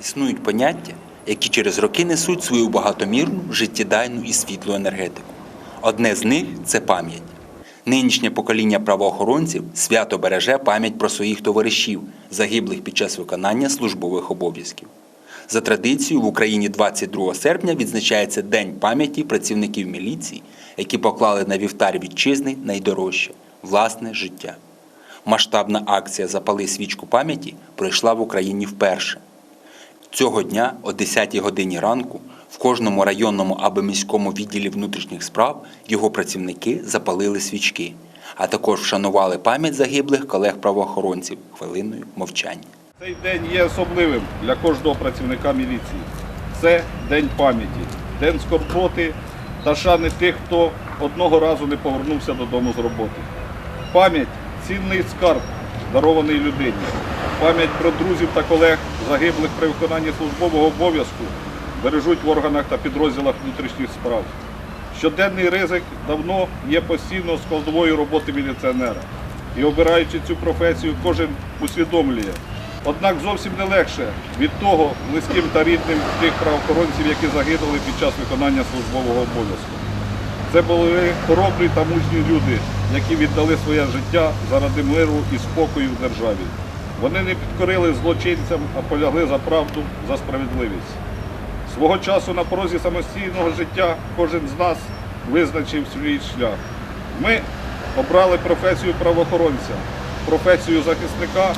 Існують поняття, які через роки несуть свою багатомірну, життєдайну і світлу енергетику. Одне з них це пам'ять. Нинішнє покоління правоохоронців свято береже пам'ять про своїх товаришів, загиблих під час виконання службових обов'язків. За традицією, в Україні 22 серпня відзначається День пам'яті працівників міліції, які поклали на вівтар вітчизни найдорожче власне життя. Масштабна акція Запали свічку пам'яті пройшла в Україні вперше. Цього дня о 10 годині ранку в кожному районному або міському відділі внутрішніх справ його працівники запалили свічки, а також вшанували пам'ять загиблих колег-правоохоронців хвилиною мовчання. Цей день є особливим для кожного працівника міліції. Це день пам'яті, день скорботи та шани тих, хто одного разу не повернувся додому з роботи. Пам'ять цінний скарб, дарований людині. Пам'ять про друзів та колег, загиблих при виконанні службового обов'язку, бережуть в органах та підрозділах внутрішніх справ. Щоденний ризик давно є постійно складовою роботи міліціонера. І обираючи цю професію, кожен усвідомлює. Однак зовсім не легше від того близьким та рідним тих правоохоронців, які загинули під час виконання службового обов'язку. Це були хоробрі та мужні люди, які віддали своє життя заради миру і спокою в державі. Вони не підкорили злочинцям, а полягли за правду, за справедливість. Свого часу на порозі самостійного життя кожен з нас визначив свій шлях. Ми обрали професію правоохоронця, професію захисника,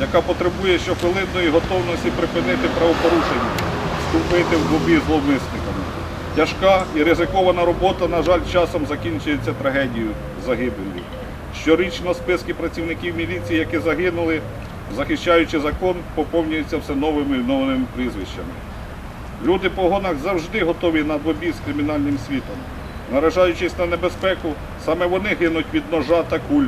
яка потребує щохвилинної готовності припинити правопорушення, вступити в бобі зловмисниками. Тяжка і ризикована робота, на жаль, часом закінчується трагедією загибелі. Щорічно списки працівників міліції, які загинули, захищаючи закон, поповнюються все новими і новими прізвищами. Люди по гонах завжди готові на двобій з кримінальним світом. Наражаючись на небезпеку, саме вони гинуть від ножа та куль,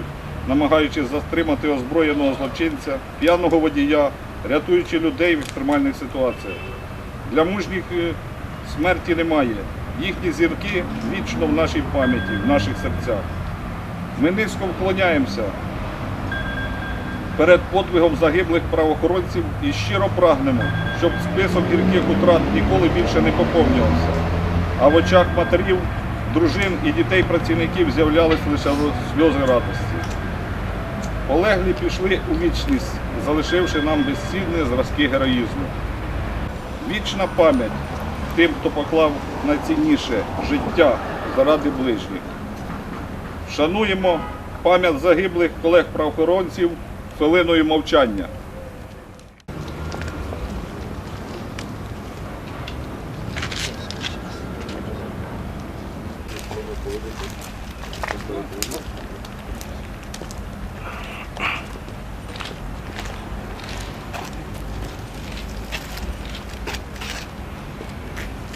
намагаючись затримати озброєного злочинця, п'яного водія, рятуючи людей в екстремальних ситуаціях. Для мужніх е, смерті немає. Їхні зірки вічно в нашій пам'яті, в наших серцях. Ми низько вклоняємося перед подвигом загиблих правоохоронців і щиро прагнемо, щоб список гірких утрат ніколи більше не поповнювався. А в очах матерів, дружин і дітей працівників з'являлись лише сльози радості. Полеглі пішли у вічність, залишивши нам безцінні зразки героїзму. Вічна пам'ять тим, хто поклав найцінніше життя заради ближніх. Шануємо пам'ять загиблих колег-правоохоронців хвилиною мовчання.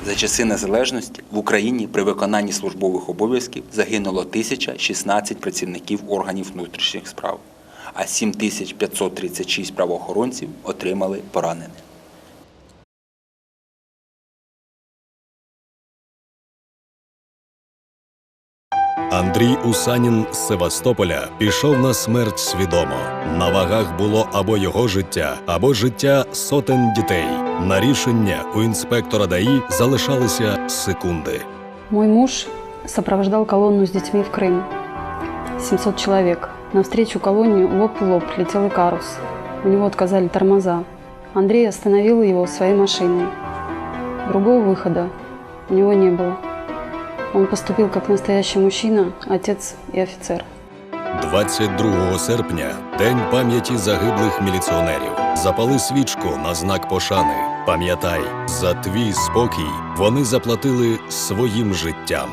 За часи незалежності в Україні при виконанні службових обов'язків загинуло 1016 працівників органів внутрішніх справ, а 7536 правоохоронців отримали поранення. Андрій Усанін з Севастополя пішов на смерть свідомо. На вагах було або його життя, або життя сотень дітей. На рішення у інспектора ДАІ залишалися секунди. Мой муж сопровождал колонну с детьми в Крым. 700 человек. Навстречу колонне лоб в лоб летел Икарус. У него отказали тормоза. Андрей остановил его своей машиной. Другого выхода у него не было. Он поступил как настоящий мужчина, отец и офицер. 22 серпня день пам'яті загиблих міліціонерів. Запали свічку на знак пошани. Пам'ятай, за твій спокій вони заплатили своїм життям.